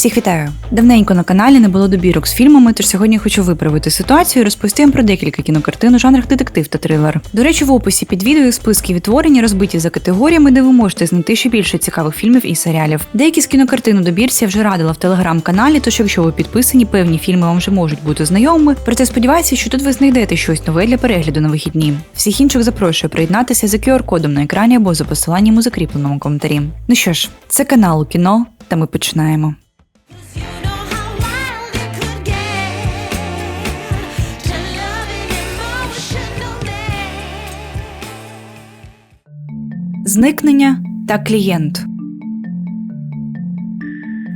Всіх вітаю! Давненько на каналі не було добірок з фільмами, тож сьогодні хочу виправити ситуацію і розповісти вам про декілька кінокартин у жанрах детектив та трилер. До речі, в описі під відео є списки відтворення розбиті за категоріями, де ви можете знайти ще більше цікавих фільмів і серіалів. Деякі з кінокартин у добірці я вже радила в телеграм-каналі, тож якщо ви підписані, певні фільми вам вже можуть бути знайомими. Проте сподіваюся, що тут ви знайдете щось нове для перегляду на вихідні. Всіх інших запрошую приєднатися за QR-кодом на екрані або за посиланням у закріпленому коментарі. Ну що ж, це канал кіно, та ми починаємо. Зникнення та клієнт.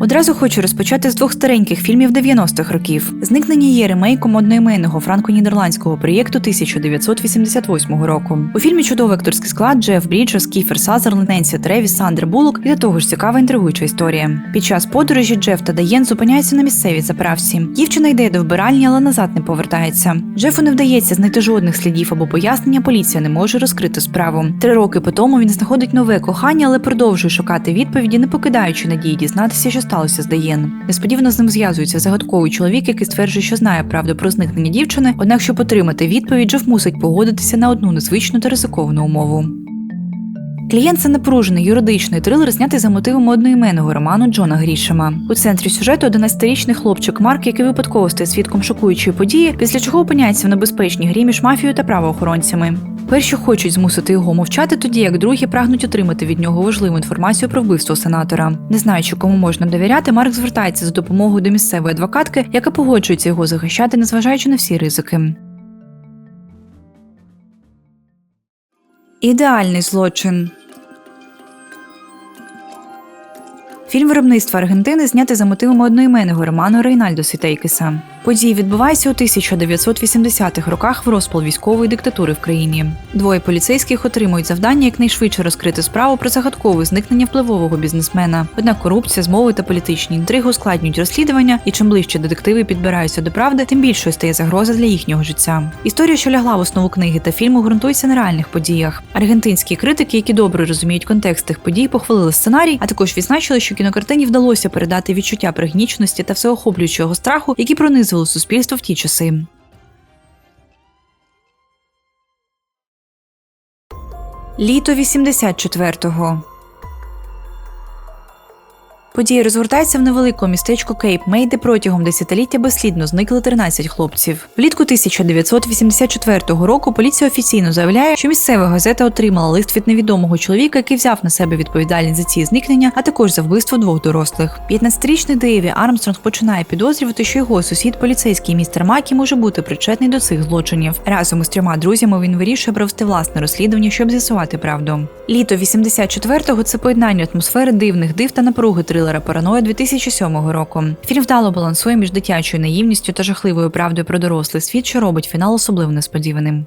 Одразу хочу розпочати з двох стареньких фільмів 90-х років. Зникнення є ремейком одноіменного франко-нідерландського проєкту 1988 року. У фільмі чудовий акторський склад Джеф Бріджес, Кіфер Сазерленд, Ненсі Тревіс, Сандер Буллок і до того ж цікава інтригуюча історія. Під час подорожі Джеф та Даєн зупиняються на місцевій заправці. Дівчина йде до вбиральні, але назад не повертається. Джефу не вдається знайти жодних слідів або пояснення. Поліція не може розкрити справу. Три роки по тому він знаходить нове кохання, але продовжує шукати відповіді, не покидаючи надії дізнатися, що сталося з Даєн. Несподівано з ним зв'язується загадковий чоловік, який стверджує, що знає правду про зникнення дівчини. Однак, щоб отримати відповідь, Джеф мусить погодитися на одну незвичну та ризиковану умову. Клієнт це напружений юридичний трилер, знятий за мотивами одноіменного роману Джона Грішема. У центрі сюжету 11-річний хлопчик Марк, який випадково стає свідком шокуючої події, після чого опиняється в небезпечній грі між мафією та правоохоронцями. Перші хочуть змусити його мовчати, тоді як другі прагнуть отримати від нього важливу інформацію про вбивство сенатора. Не знаючи, кому можна довіряти, Марк звертається за допомогою до місцевої адвокатки, яка погоджується його захищати, незважаючи на всі ризики. Ідеальний злочин. Фільм виробництва Аргентини знятий за мотивами одноіменного роману Рейнальдо Сітейкеса. Події відбуваються у 1980-х роках в розпал військової диктатури в країні. Двоє поліцейських отримують завдання якнайшвидше розкрити справу про загадкове зникнення впливового бізнесмена. Однак корупція, змови та політичні інтриги ускладнюють розслідування, і чим ближче детективи підбираються до правди, тим більшою стає загроза для їхнього життя. Історія, що лягла в основу книги та фільму, ґрунтується на реальних подіях. Аргентинські критики, які добре розуміють контекст тих подій, похвалили сценарій, а також відзначили, що кінокартині вдалося передати відчуття пригніченості та всеохоплюючого страху, які пронизували суспільство в ті часи. Літо 84-го. Події розгортаються в невеликому містечку Кейп Мей, де протягом десятиліття безслідно зникли 13 хлопців. Влітку 1984 року поліція офіційно заявляє, що місцева газета отримала лист від невідомого чоловіка, який взяв на себе відповідальність за ці зникнення, а також за вбивство двох дорослих. 15-річний Дейві Армстронг починає підозрювати, що його сусід, поліцейський містер Макі, може бути причетний до цих злочинів. Разом із трьома друзями він вирішує провести власне розслідування, щоб з'ясувати правду. Літо 84-го – це поєднання атмосфери дивних див та напруги трилера Параноя 2007 року. Фільм вдало балансує між дитячою наївністю та жахливою правдою про дорослий світ, що робить фінал особливо несподіваним.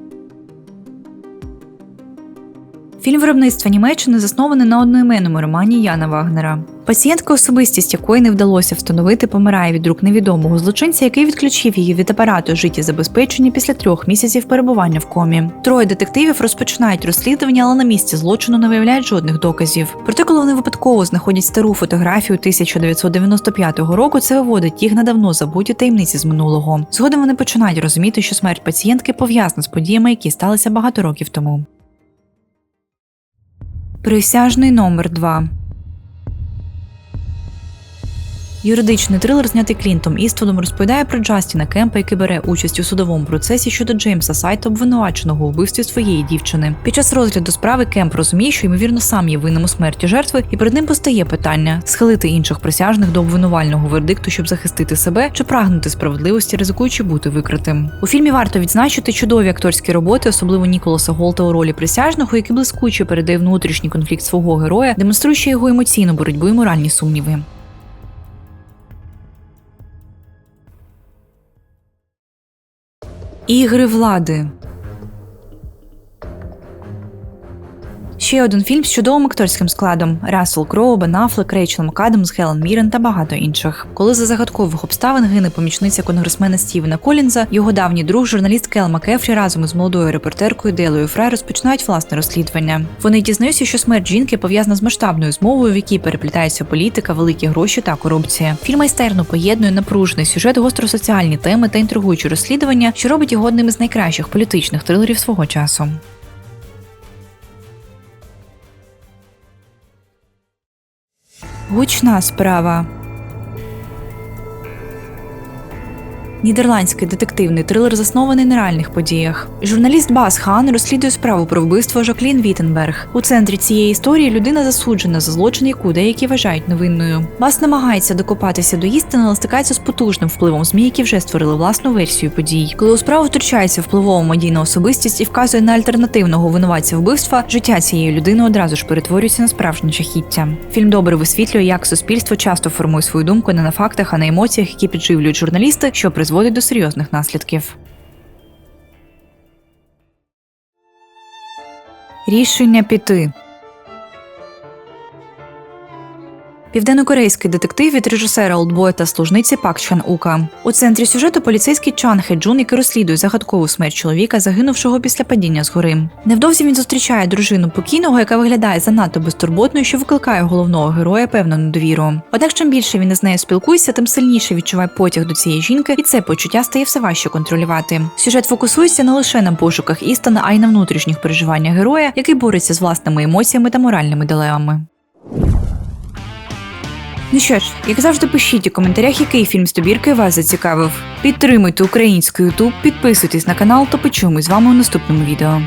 Фільм виробництва Німеччини заснований на одноіменному романі Яна Вагнера. Пацієнтка, особистість якої не вдалося встановити, помирає від рук невідомого злочинця, який відключив її від апарату життєзабезпечення після трьох місяців перебування в комі. Троє детективів розпочинають розслідування, але на місці злочину не виявляють жодних доказів. Проте, коли вони випадково знаходять стару фотографію 1995 року, це виводить їх на давно забуті таємниці з минулого. Згодом вони починають розуміти, що смерть пацієнтки пов'язана з подіями, які сталися багато років тому. Присяжний номер 2 Юридичний трилер, знятий Клінтом Іствудом, розповідає про Джастіна Кемпа, який бере участь у судовому процесі щодо Джеймса Сайта, обвинуваченого у вбивстві своєї дівчини. Під час розгляду справи Кемп розуміє, що ймовірно сам є винним у смерті жертви, і перед ним постає питання схилити інших присяжних до обвинувального вердикту, щоб захистити себе, чи прагнути справедливості, ризикуючи бути викритим. У фільмі варто відзначити чудові акторські роботи, особливо Ніколаса Голта у ролі присяжного, який блискуче передає внутрішній конфлікт свого героя, демонструючи його емоційну боротьбу і моральні сумніви. Ігри влади. Ще один фільм з чудовим акторським складом: Рассел Кроу, Бен Аффлек, Рейчел МакАдамс, Гелен Мірен та багато інших. Коли за загадкових обставин гине помічниця конгресмена Стівена Колінза, його давній друг, журналіст Кел Макефрі разом із молодою репортеркою Делою Фрай розпочинають власне розслідування. Вони дізнаються, що смерть жінки пов'язана з масштабною змовою, в якій переплітаються політика, великі гроші та корупція. Фільм майстерно поєднує напружений сюжет, гостросоціальні теми та інтригуючі розслідування, що робить його одним із найкращих політичних трилерів свого часу. Гучна справа. Нідерландський детективний трилер заснований на реальних подіях. Журналіст Бас Хан розслідує справу про вбивство Жаклін Віттенберг. У центрі цієї історії людина засуджена за злочин, яку деякі вважають невинною. Бас намагається докопатися до істини, але стикається з потужним впливом ЗМІ, які вже створили власну версію подій. Коли у справу втручається впливова медійна особистість і вказує на альтернативного винуватця вбивства, життя цієї людини одразу ж перетворюється на справжнє жахіття. Фільм добре висвітлює, як суспільство часто формує свою думку не на фактах, а на емоціях, які підживлюють журналісти, що призводить до серйозних наслідків. Рішення піти. Південнокорейський детектив від режисера Олдбоя та служниці Пак Чан Ука. У центрі сюжету поліцейський Чан Хе Джун, який розслідує загадкову смерть чоловіка, загинувшого після падіння з гори. Невдовзі він зустрічає дружину покійного, яка виглядає занадто безтурботною, що викликає головного героя певну недовіру. Однак, чим більше він із нею спілкується, тим сильніше відчуває потяг до цієї жінки, і це почуття стає все важче контролювати. Сюжет фокусується не лише на пошуках істини, а й на внутрішніх переживаннях героя, який бореться з власними емоціями та моральними дилемами. Ну що ж, як завжди, пишіть у коментарях, який фільм з добірки вас зацікавив. Підтримуйте український YouTube, підписуйтесь на канал та почуємось з вами у наступному відео.